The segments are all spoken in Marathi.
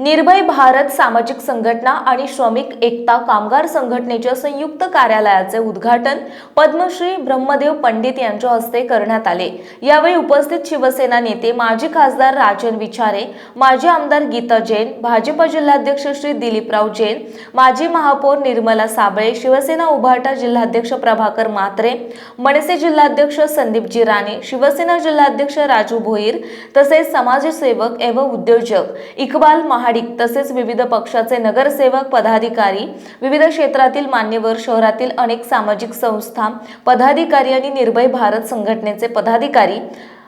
निर्भय भारत सामाजिक संघटना आणि श्रमिक एकता कामगार संघटनेच्या संयुक्त कार्यालयाचे उद्घाटन पद्मश्री ब्रह्मदेव पंडित यांच्या हस्ते करण्यात आले. यावेळी उपस्थित शिवसेना नेते माजी खासदार राजन विचारे माजी आमदार गीता जैन भाजप जिल्हाध्यक्ष श्री दिलीपराव जैन माजी महापौर निर्मला साबळे शिवसेना उभाटा जिल्हाध्यक्ष प्रभाकर म्हात्रे मनसे जिल्हाध्यक्ष संदीपजी राणे शिवसेना जिल्हाध्यक्ष राजू भोईर तसेच समाजसेवक एवं उद्योजक इकबाल महा महाडिक तसेच विविध पक्षाचे नगरसेवक पदाधिकारी विविध क्षेत्रातील मान्यवर शहरातील अनेक सामाजिक संस्था पदाधिकारी आणि निर्भय भारत संघटनेचे पदाधिकारी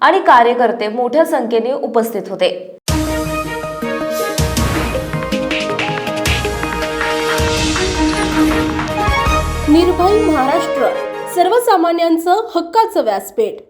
आणि कार्यकर्ते मोठ्या संख्येने उपस्थित होते. निर्भय महाराष्ट्र सर्वसामान्यांचं हक्काचं व्यासपीठ.